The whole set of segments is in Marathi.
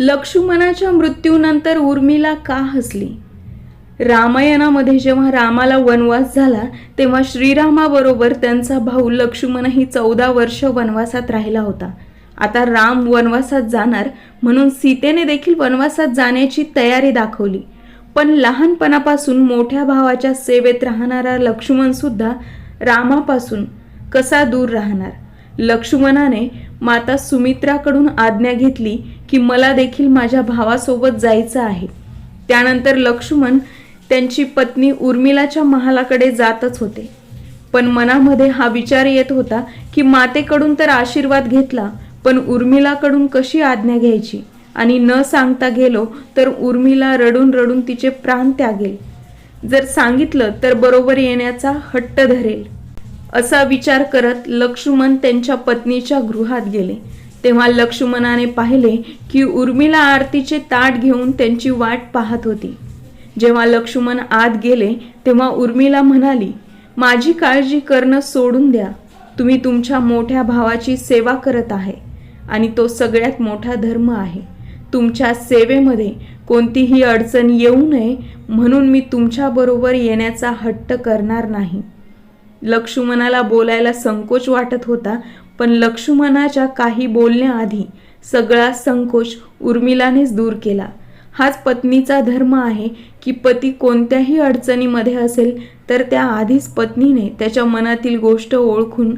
लक्ष्मणाच्या मृत्यूनंतर उर्मिला का हसली? रामायणामध्ये जेव्हा रामाला वनवास झाला तेव्हा श्रीरामाबरोबर त्यांचा भाऊ लक्ष्मणही चौदा वर्ष वनवासात राहिला होता. आता राम वनवासात जाणार म्हणून सीतेने देखील वनवासात जाण्याची तयारी दाखवली. पण लहानपणापासून मोठ्या भावाच्या सेवेत राहणारा लक्ष्मण सुद्धा रामापासून कसा दूर राहणार? लक्ष्मणाने माता सुमित्राकडून आज्ञा घेतली की मला देखील माझ्या भावासोबत जायचं आहे. त्यानंतर लक्ष्मण त्यांची पत्नी उर्मिलाच्या महालाकडे जातच होते. पण मनामध्ये हा विचार येत होता की मातेकडून तर आशीर्वाद घेतला पण उर्मिलाकडून कशी आज्ञा घ्यायची? आणि न सांगता गेलो तर उर्मिला रडून रडून तिचे प्राण त्यागेल. जर सांगितलं तर बरोबर येण्याचा हट्ट धरेल. असा विचार करत लक्ष्मण त्यांच्या पत्नीच्या गृहात गेले. तेव्हा लक्ष्मणाने पाहिले की उर्मिला आरतीचे ताट घेऊन त्यांची वाट पाहत होती. जेव्हा लक्ष्मण आत गेले तेव्हा उर्मिला म्हणाली माझी काळजी करणं सोडून द्या. तुम्ही तुमच्या मोठ्या भावाची सेवा करत आहे आणि तो सगळ्यात मोठा धर्म आहे. तुमच्या सेवेमध्ये कोणतीही अडचण येऊ नये म्हणून मी तुमच्याबरोबर येण्याचा हट्ट करणार नाही. लक्ष्मणाला बोलायला संकोच वाटत होता पण लक्ष्मणाच्या काही बोलण्याआधी सगळा संकोच उर्मिलानेच दूर केला. हाच पत्नीचा धर्म आहे की पती कोणत्याही अडचणीमध्ये असेल तर त्या आधीच पत्नीने त्याच्या मनातील गोष्ट ओळखून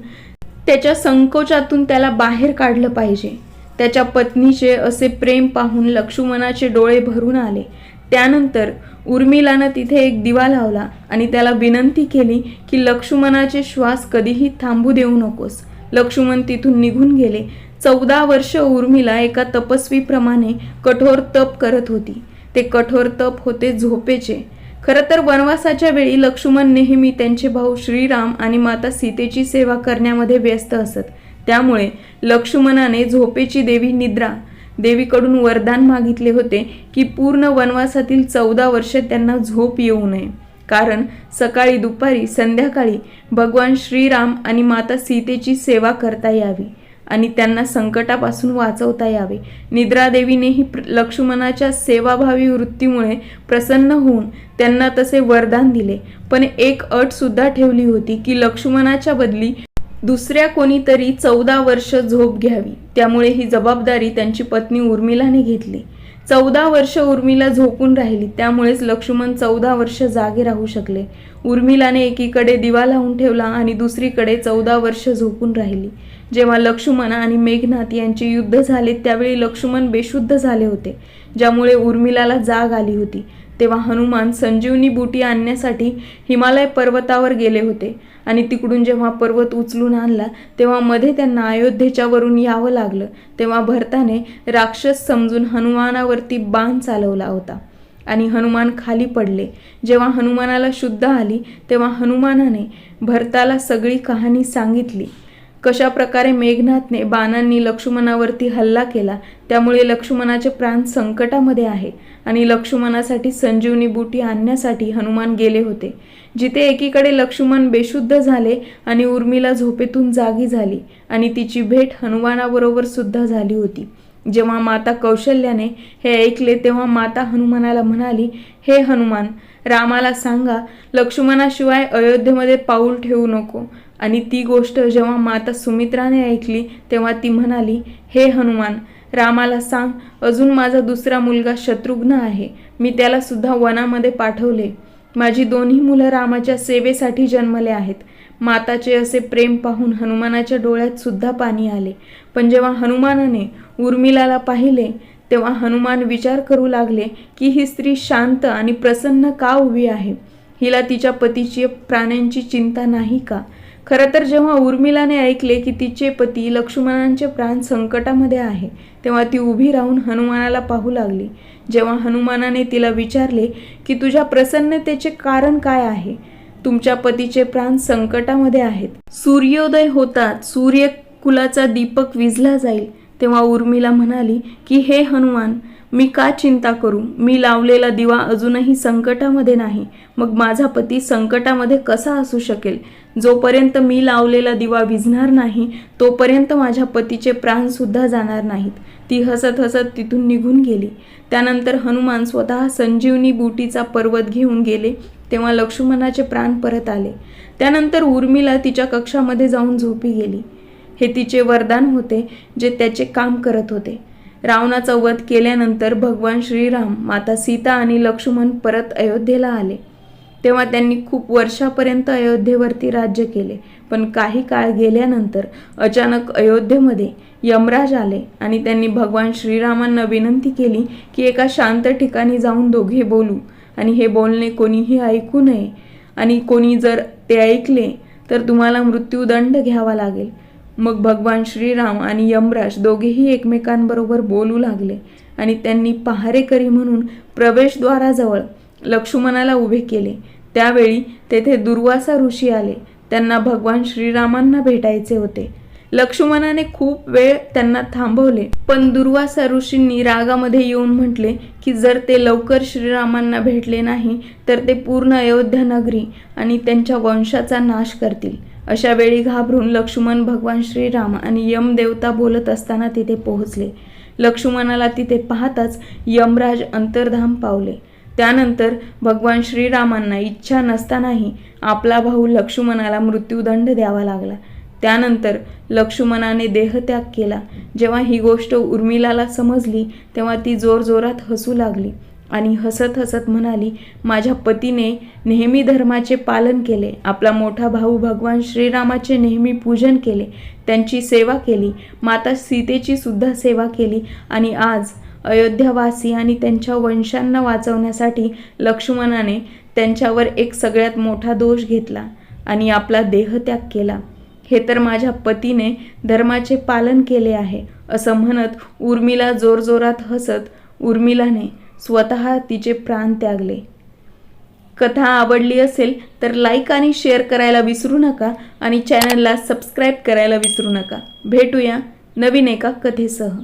त्याच्या संकोचातून त्याला बाहेर काढलं पाहिजे. त्याच्या पत्नीचे असे प्रेम पाहून लक्ष्मणाचे डोळे भरून आले. त्यानंतर उर्मिलानं तिथे एक दिवा लावला आणि त्याला विनंती केली की लक्ष्मणाचे श्वास कधीही थांबू देऊ नकोस. लक्ष्मण तिथून निघून गेले. चौदा वर्ष उर्मिला एका तपस्वीप्रमाणे कठोर तप करत होती. ते कठोर तप होते झोपेचे. खरं तर वनवासाच्या वेळी लक्ष्मण नेहमी त्यांचे भाऊ श्रीराम आणि माता सीतेची सेवा करण्यामध्ये व्यस्त असत. त्यामुळे लक्ष्मणाने झोपेची देवी निद्रा देवीकडून वरदान मागितले होते की पूर्ण वनवासातील चौदा वर्ष त्यांना झोप येऊ नये. कारण सकाळी दुपारी संध्याकाळी भगवान श्रीराम आणि माता सीतेची सेवा करता यावी आणि त्यांना संकटापासून वाचवता यावे. निद्रादेवीनेही लक्ष्मणाच्या सेवाभावी वृत्तीमुळे प्रसन्न होऊन त्यांना तसे वरदान दिले. पण एक अट सुद्धा ठेवली होती की लक्ष्मणाच्या बदली दुसऱ्या कोणीतरी चौदा वर्ष झोप घ्यावी. त्यामुळे ही जबाबदारी त्यांची पत्नी उर्मिलाने घेतली. चौदा वर्ष उर्मिला झोपून राहिली. त्यामुळेच लक्ष्मण चौदा वर्ष जागे राहू शकले. उर्मिलाने एकीकडे दिवा लावून ठेवला आणि दुसरीकडे चौदा वर्ष झोपून राहिली. जेव्हा लक्ष्मण आणि मेघनाथ यांचे युद्ध झाले त्यावेळी लक्ष्मण बेशुद्ध झाले होते ज्यामुळे उर्मिलाला जाग आली होती. तेव्हा हनुमान संजीवनी बुटी आणण्यासाठी हिमालय पर्वतावर गेले होते. आणि तिकडून जेव्हा पर्वत उचलून आणला तेव्हा मध्ये त्यांना अयोध्येच्या वरून यावं लागलं. तेव्हा भरताने राक्षस समजून हनुमानावरती बाण चालवला होता. आणि हनुमान खाली पडले. जेव्हा हनुमानाला शुद्ध आली तेव्हा हनुमानाने भरताला सगळी कहाणी सांगितली. कशा प्रकारे मेघनाथने बाणांनी लक्ष्मणावरती हल्ला केला त्यामुळे लक्ष्मणाचे प्राण संकटामध्ये आहे आणि लक्ष्मणासाठी संजीवनी बुटी आणण्यासाठी हनुमान गेले होते. जिथे एकीकडे लक्ष्मण बेशुद्ध झाले आणि उर्मिला झोपेतून जागी झाली आणि तिची भेट हनुमानाबरोबर सुद्धा झाली होती. जेव्हा माता कौशल्याने हे ऐकले तेव्हा माता हनुमानाला म्हणाली हे हनुमान रामाला सांगा लक्ष्मणाशिवाय अयोध्येमध्ये पाऊल ठेवू नको. आणि ती गोष्ट जेव्हा माता सुमित्राने ऐकली तेव्हा ती म्हणाली हे हनुमान रामाला सांग अजून माझा दुसरा मुलगा शत्रुघ्न आहे. मी त्याला सुद्धा वनामध्ये पाठवले. माझी दोन्ही मुलं रामाच्या सेवेसाठी जन्मले आहेत. माताचे असे प्रेम पाहून हनुमानाच्या डोळ्यात सुद्धा पाणी आले. पण जेव्हा हनुमानाने उर्मिलाला पाहिले तेव्हा हनुमान विचार करू लागले की ही स्त्री शांत आणि प्रसन्न का उभी आहे? हिला तिच्या पतीची प्राण्यांची चिंता नाही का? खरं तर जेव्हा उर्मिलाने ऐकले की तिचे पती लक्ष्मणांचे प्राण संकटामध्ये आहे तेव्हा ती उभी राहून हनुमानाला पाहू लागली. जेव्हा हनुमानाने तिला विचारले की तुझ्या प्रसन्नतेचे कारण काय आहे? तुमच्या पतीचे प्राण संकटामध्ये आहेत. सूर्योदय होतात सूर्य कुलाचा दीपक विझला जाईल. तेव्हा उर्मिला म्हणाली की हे हनुमान मी का चिंता करू? मी लावलेला दिवा अजूनही संकटामध्ये नाही. मग माझा पती संकटामध्ये कसा असू शकेल? जोपर्यंत मी लावलेला दिवा विझणार नाही तोपर्यंत माझ्या पतीचे प्राणसुद्धा जाणार नाहीत. ती हसत हसत तिथून निघून गेली. त्यानंतर हनुमान स्वतः संजीवनी बुटीचा पर्वत घेऊन गेले तेव्हा लक्ष्मणाचे प्राण परत आले. त्यानंतर उर्मिला तिच्या कक्षामध्ये जाऊन झोपी गेली. हे तिचे वरदान होते जे त्याचे काम करत होते. रावणाचा वध केल्यानंतर भगवान श्रीराम माता सीता आणि लक्ष्मण परत अयोध्येला आले. तेव्हा त्यांनी खूप वर्षापर्यंत अयोध्येवरती राज्य केले. पण काही काळ गेल्यानंतर अचानक अयोध्येमध्ये यमराज आले आणि त्यांनी भगवान श्रीरामांना विनंती केली की एका शांत ठिकाणी जाऊन दोघे बोलू आणि हे बोलणे कोणीही ऐकू नये आणि कोणी जर ते ऐकले तर तुम्हाला मृत्यूदंड घ्यावा लागेल. मग भगवान श्रीराम आणि यमराज दोघेही एकमेकांबरोबर बोलू लागले आणि त्यांनी पहारेकरी म्हणून प्रवेशद्वाराजवळ लक्ष्मणाला उभे केले. त्यावेळी तेथे दुर्वासा ऋषी आले. त्यांना भगवान श्रीरामांना भेटायचे होते. लक्ष्मणाने खूप वेळ त्यांना थांबवले. पण दुर्वासा ऋषींनी रागामध्ये येऊन म्हटले की जर ते लवकर श्रीरामांना भेटले नाही तर ते पूर्ण अयोध्या नगरी आणि त्यांच्या वंशाचा नाश करतील. अशा वेळी घाबरून लक्ष्मण भगवान श्रीराम आणि यमदेवता बोलत असताना तिथे पोहोचले. लक्ष्मणाला तिथे पाहताच यमराज अंतर्धाम पावले. त्यानंतर भगवान श्रीरामांना इच्छा नसतानाही आपला भाऊ लक्ष्मणाला मृत्यूदंड द्यावा लागला. त्यानंतर लक्ष्मणाने देहत्याग केला. जेव्हा ही गोष्ट उर्मिलाला समजली तेव्हा ती जोरजोरात हसू लागली आणि हसत हसत म्हणाली माझ्या पतीने नेहमी धर्माचे पालन केले. आपला मोठा भाऊ भगवान श्रीरामाचे नेहमी पूजन केले. त्यांची सेवा केली. माता सीतेची सुद्धा सेवा केली आणि आज अयोध्यावासी आणि त्यांच्या वंशांना वाचवण्यासाठी लक्ष्मणाने त्यांच्यावर एक सगळ्यात मोठा दोष घेतला आणि आपला देहत्याग केला. हे तर माझ्या पतीने धर्माचे पालन केले आहे असं म्हणत उर्मिला जोरजोरात हसत उर्मिलाने स्वतः तिचे प्राण त्यागले. कथा आवडली असेल तर लाईक आणि शेअर करायला विसरू नका आणि चॅनलला सबस्क्राईब करायला विसरू नका. भेटूया नवीन एका कथेसह.